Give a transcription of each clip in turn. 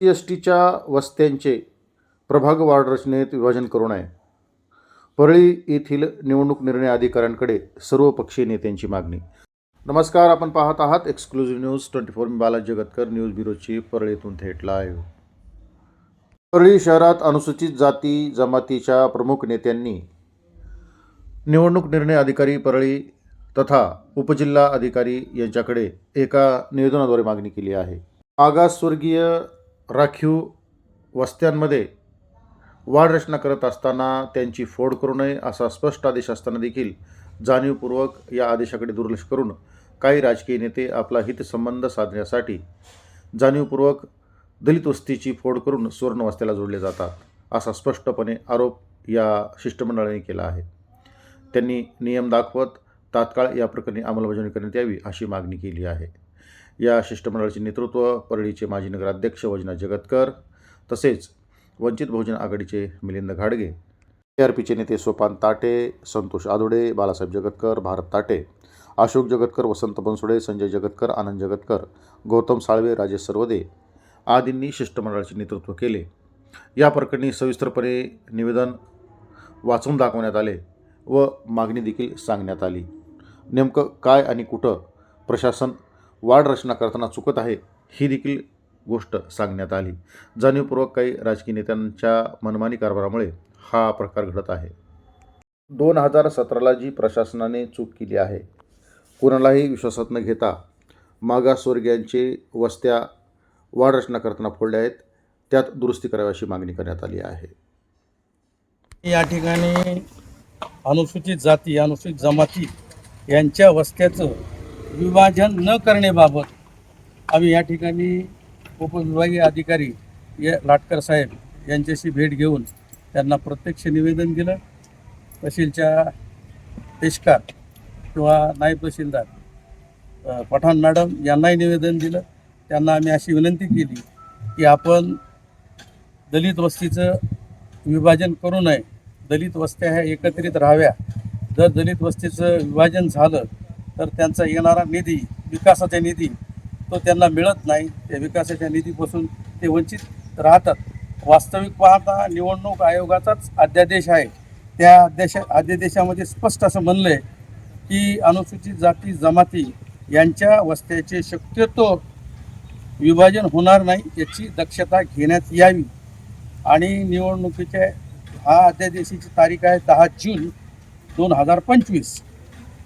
S टीच्या वस्त्यांचे प्रभाग ward रचनेत विभाजन करू नये. परळी येथील निवडणूक निर्णय अधिकाऱ्यांकडे सर्वपक्षीय नेत्यांची मागणी. नमस्कार आपण पाहत आहात एक्सक्लुझिव्ह न्यूज ट्वेंटी फोर. मी बालाजी जगतकर न्यूज ब्युरोची परळीतून थेट लाईव्ह परळी शहरात अनुसूचित जाती जमातीच्या प्रमुख नेत्यांनी निवडणूक निर्णय अधिकारी परळी तथा उपजिल्हा अधिकारी यांच्याकडे एका निवेदनाद्वारे मागणी केली आहे. मागासवर्गीय राखीव वस्त्यांमध्ये वाढ रचना करत असताना त्यांची फोड करू नये असा स्पष्ट आदेश असताना देखील जाणीवपूर्वक या आदेशाकडे दुर्लक्ष करून काही राजकीय नेते आपला हितसंबंध साधण्यासाठी जाणीवपूर्वक दलित वस्तीची फोड करून सुवर्ण वस्त्याला जोडले जातात असा स्पष्टपणे आरोप या शिष्टमंडळाने केला आहे. त्यांनी नियम दाखवत तात्काळ या प्रकरणी अंमलबजावणी करण्यात यावी अशी मागणी केली आहे. या शिष्टमंडळाचे नेतृत्व परळीचे माजी नगराध्यक्ष वजना जगतकर तसेच वंचित बहुजन आघाडीचे मिलिंद घाडगे ए आर पीचे नेते सोपान ताटे संतोष आधोडे बालासाहेब जगतकर भारत ताटे अशोक जगतकर वसंत बनसोडे संजय जगतकर आनंद जगतकर गौतम साळवे राजेश सर्वदे आदींनी शिष्टमंडळाचे नेतृत्व केले. या प्रकरणी सविस्तरपणे निवेदन वाचून दाखवण्यात आले व मागणी देखील सांगण्यात आली. नेमकं काय आणि कुठं प्रशासन वाढ रचना करताना चुकत आहे ही देखील गोष्ट सांगण्यात आली. जाणीवपूर्वक काही राजकीय नेत्यांच्या मनमानी कारभारामुळे हा प्रकार घडत आहे. दोन हजार सतराला जी प्रशासनाने चूक केली आहे कोणालाही विश्वासात न घेता मागासवर्गीयांचे वस्त्या वाढ रचना करताना फोडल्या आहेत त्यात दुरुस्ती करावी अशी मागणी करण्यात आली आहे. या ठिकाणी अनुसूचित जाती अनुसूचित जमाती यांच्या वस्त्याचं विभाजन न करण्याबाबत आम्ही या ठिकाणी उपविभागीय अधिकारी या लाटकर साहेब यांच्याशी भेट घेऊन त्यांना प्रत्यक्ष निवेदन दिलं. तहसीलच्या पेशकार किंवा नायब तहसीलदार पठाण मॅडम यांनाही निवेदन दिलं. त्यांना आम्ही अशी विनंती केली की आपण दलित वस्तीचं विभाजन करू नये. दलित वस्त्या ह्या एकत्रित राहाव्या. जर दलित वस्तीचं विभाजन झालं तर त्यांचा येणारा निधी विकासाचा निधी तो त्यांना मिळत नाही. त्या विकासाच्या निधीपासून ते वंचित राहतात. वास्तविक पाहता निवडणूक आयोगाचाच अध्यादेश आहे. त्या अध्यादेशा अध्यादेशामध्ये स्पष्ट असं म्हणलं आहे की अनुसूचित जाती जमाती यांच्या वस्त्याचे शक्यतो विभाजन होणार नाही याची दक्षता घेण्यात यावी. आणि निवडणुकीच्या हा अध्यादेशाची तारीख आहे दहा जून दोन हजार पंचवीस.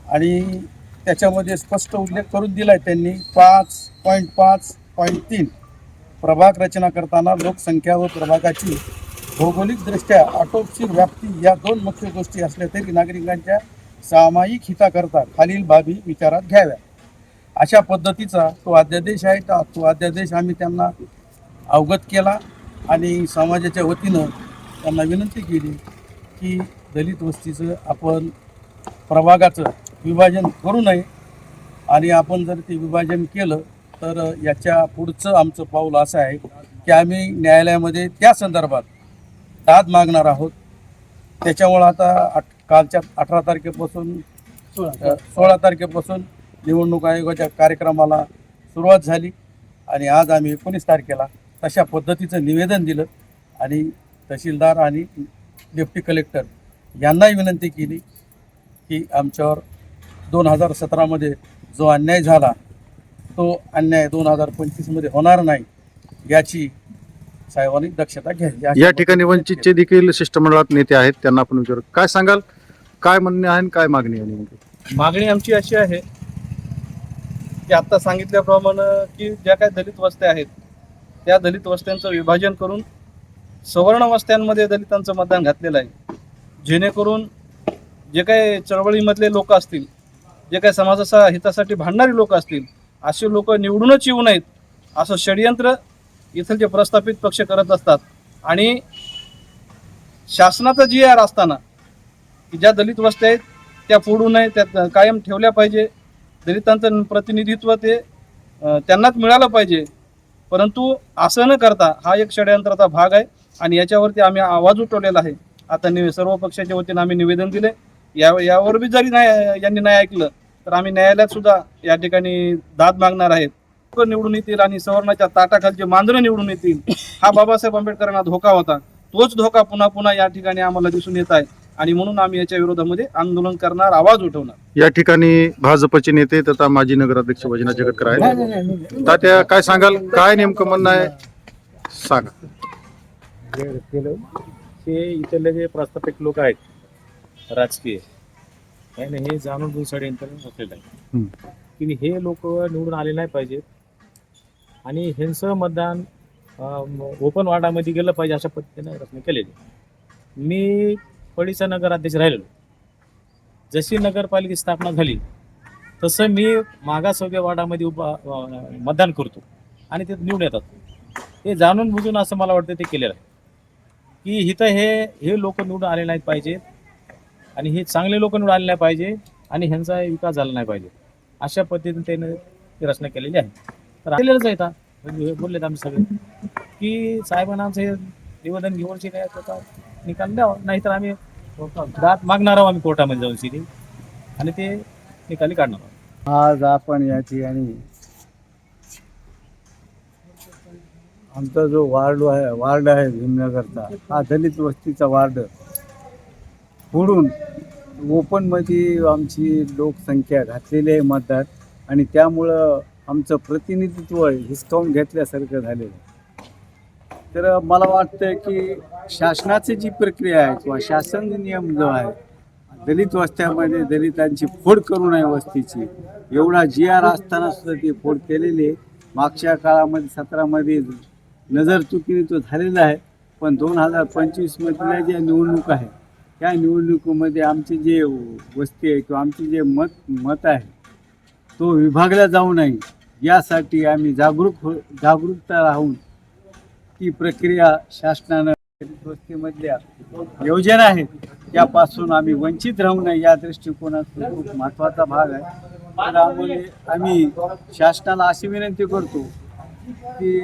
आणि त्याच्यामध्ये स्पष्ट उल्लेख करून दिला आहे त्यांनी. पाच पॉईंट पाच पॉईंट तीन. प्रभाग रचना करताना लोकसंख्या व प्रभागाची भौगोलिकदृष्ट्या आटोपशीर व्याप्ती या दोन मुख्य गोष्टी असल्या तरी नागरिकांच्या सामायिक हिताकरता खालील बाबी विचारात घ्याव्या. अशा पद्धतीचा तो अध्यादेश आहे. का तो अध्यादेश आम्ही त्यांना अवगत केला आणि समाजाच्या वतीनं त्यांना विनंती केली की दलित वस्तीचं आपण प्रभागाचं विभाजन करू नये. आणि आपण जर ते विभाजन केलं तर याच्या पुढचं आमचं पाऊल असं आहे की आम्ही न्यायालयामध्ये त्या संदर्भात दाद मागणार आहोत. त्याच्यामुळं आता आठ कालच्या अठरा तारखेपासून सोळा. तारखेपासून निवडणूक आयोगाच्या कार्यक्रमाला सुरुवात झाली आणि आज आम्ही एकोणीस तारखेला तशा पद्धतीचं निवेदन दिलं आणि तहसीलदार आणि डेप्टी कलेक्टर यांनाही विनंती केली की आमच्यावर दोन हजार सतरामध्ये जो अन्याय झाला तो अन्याय दोन हजार पंचवीसमध्ये होणार नाही याची साहेबांनी दक्षता घ्यावी. या ठिकाणी वंचितचे देखील शिष्टमंडळात नेते आहेत त्यांना आपण विचारू. काय सांगाल? काय म्हणणे आहे आणि काय मागणी आहे मागणी आमची अशी आहे की आत्ता सांगितल्याप्रमाणे की ज्या काही दलित वस्त्या आहेत त्या दलित वस्त्यांचं विभाजन करून सवर्ण वस्त्यांमध्ये दलितांचं मतदान घातलेलं आहे. जेणेकरून जे काही चळवळीमधले लोक असतील जे काही समाजाचा हितासाठी भांडणारी लोक असतील असे लोक निवडूनच येऊ नयेत असं षडयंत्र इथलचे प्रस्थापित पक्ष करत असतात. आणि शासनाचा जी आर असताना की ज्या दलित वस्त्या आहेत त्या फोडू नये त्या कायम ठेवल्या पाहिजे. दलितांचं प्रतिनिधित्व ते त्यांनाच मिळालं पाहिजे. परंतु असं न करता हा एक षडयंत्राचा भाग आहे. आणि याच्यावरती आम्ही आवाज उठवलेला आहे. आता नि सर्व पक्षाच्या वतीनं आम्ही निवेदन दिले या यावर बी जरी नाही यांनी नाही ऐकलं तर आम्ही न्यायालयात सुद्धा या ठिकाणी दाद मागणार आहेत. निवडून येतील आणि सवर्णाच्या ताटाखालचे मांजरं निवडून येतील हा बाबासाहेब आंबेडकरांना धोका होता. तोच धोका पुन्हा पुन्हा या ठिकाणी आम्हाला दिसून येत आहे. आणि म्हणून आम्ही याच्या विरोधामध्ये आंदोलन करणार आवाज उठवणार. या ठिकाणी भाजपचे नेते तथा माजी नगराध्यक्ष वजना जगतकर आहेत. तात्या काय सांगाल? काय नेमकं म्हणणं आहे? सांगा. ते इथले जे प्रास्ताविक लोक आहेत राजकीय त्याने हे जाणून घेऊन षडयंत्र असलेलं. आहे. की हे लोक निवडून आले नाही पाहिजेत आणि ह्यांचं मतदान ओपन वार्डामध्ये गेलं पाहिजे अशा पद्धतीने रचना केलेली. मी पडीचा नगराध्यक्ष राहिलेलो. जशी नगरपालिकेची स्थापना झाली तसं मी मागासवर्गीय वार्डामध्ये उभा मतदान करतो आणि ते निवडून येतात. हे जाणून बुजून असं मला वाटतं ते केलेलं आहे. की इथं हे हे लोक निवडून आले नाहीत पाहिजेत आणि हे चांगले लोक निवडून आले नाही पाहिजे आणि ह्यांचा विकास झाला नाही पाहिजे. अशा पद्धतीने त्याने ती रचना केलेली आहे. तर आलेलंच आहे म्हणजे बोललेत आम्ही सगळे. की साहेबांना आमचं हे निवेदन घेऊन काय त्याचा निकाल द्यावा. नाहीतर आम्ही दात मागणार आहोत आम्ही कोर्टामध्ये जाऊन सिधी. आणि ते निकाली काढणार आहोत. आज आपण या ठिकाणी आमचा जो वार्ड आहे वार्ड आहे भीमनगरचा हा दलित वस्तीचा वार्ड फोडून ओपनमध्ये आमची लोकसंख्या घातलेली आहे मतदार आणि त्यामुळं आमचं प्रतिनिधित्व हिसकावून घेतल्यासारखं झालेलं आहे. तर मला वाटतं की शासनाची जी प्रक्रिया आहे किंवा शासन नियम जो आहे दलित वस्त्यामध्ये दलितांची फोड करू नये वस्तीची. एवढा जी आर असताना सुद्धा ती फोड केलेली आहे. मागच्या काळामध्ये सतरामध्ये नजर चुकीने तो झालेला आहे. पण दोन हजार पंचवीसमधल्या ज्या निवडणूक आहे त्या निवडणुकीमध्ये आमचे जे वस्ती आहे किंवा आमचे जे मत मत आहे तो विभागला जाऊ नये. यासाठी आम्ही जागरूक हो जागरूकता राहून ती प्रक्रिया शासनानं वस्तीमधल्या योजना आहेत त्यापासून आम्ही वंचित राहू नये या दृष्टिकोनातून खूप महत्त्वाचा भाग आहे. त्यामुळे आम्ही शासनाला अशी विनंती करतो की